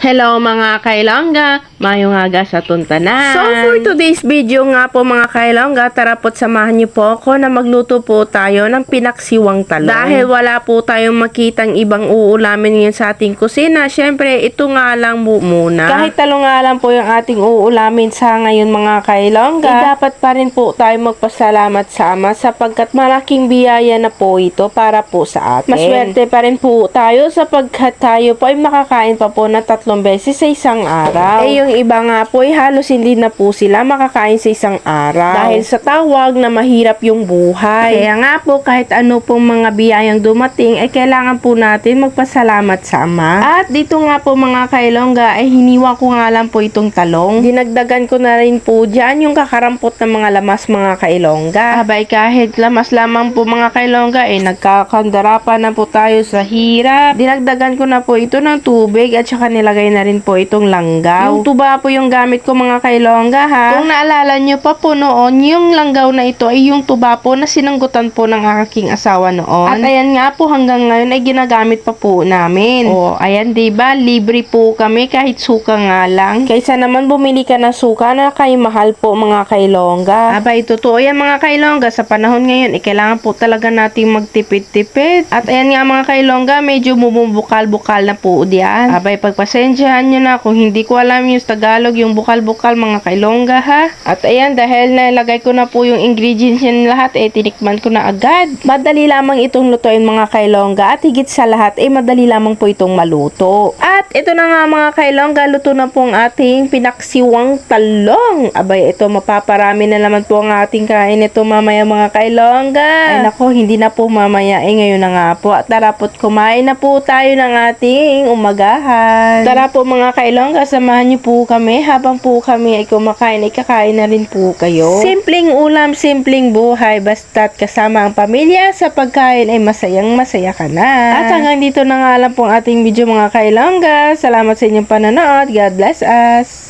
Hello mga kailongga, mayong aga sa tuntanan. So for today's video nga po mga kailongga, tara po't samahan niyo po ako na magluto po tayo ng pinaksiwang talong. Dahil wala po tayong makitang ibang uulamin ngayon sa ating kusina, syempre ito nga lang po muna. Kahit talong nga lang po yung ating uulamin sa ngayon mga kailongga, eh, dapat pa rin po tayo magpasalamat sa Ama sapagkat malaking biyaya na po ito para po sa atin. Maswerte pa rin po tayo sapagkat tayo po ay makakain pa po na tatlong beses sa isang araw. Eh yung iba nga po ay halos hindi na po sila makakain sa isang araw. Dahil sa tawag na mahirap yung buhay. Kaya nga po kahit ano pong mga biyayang dumating ay kailangan po natin magpasalamat sa Ama. At dito nga po mga kailongga ay hiniwa ko nga lang po itong talong. Dinagdagan ko na rin po dyan yung kakarampot ng mga lamas mga kailongga. Abay kahit lamas lamang po mga kailongga ay nagkakandara pa na po tayo sa hirap. Dinagdagan ko na po ito ng tubig at saka nilagay na rin po itong langgaw. Yung tuba po yung gamit ko mga kailongga ha. Kung naalala nyo pa po noon, yung langgaw na ito ay yung tuba po na sinanggutan po ng aking asawa noon. At ayan nga po hanggang ngayon ay ginagamit pa po namin. O ayan 'di ba libre po kami kahit suka nga lang. Kaysa naman bumili ka ng suka na kay mahal po mga kailongga. Abay totoo yan mga kailongga sa panahon ngayon eh, kailangan po talaga nating magtipid-tipid. At ayan nga mga kailongga medyo bumubukal-bukal na po diyan. Abay pagpasensyahan nyo na kung hindi ko alam yung Tagalog yung bukal-bukal mga kailongga ha. At ayan dahil nalagay ko na po yung ingredients yan lahat eh tinikman ko na agad. Madali lamang itong lutuin mga kailongga at higit sa lahat eh madali lamang po itong maluto. At ito na nga mga kailongga luto na po ang ating pinaksiwang talong. Abay ito mapaparami na naman po ang ating kain ito mamaya mga kailongga. Ay nako hindi na po mamaya eh ngayon na nga po. At tara po't kumain na po tayo ng ating umagahan. Tara po mga kailongga samahan niyo po kami habang po kami ay kumakain ay kakain na rin po kayo. Simpleng ulam, simpleng buhay basta't kasama ang pamilya sa pagkain ay masayang masaya ka na. At hanggang dito na nga lang po ang ating video mga kailongga. Salamat sa inyong panonood. God bless us.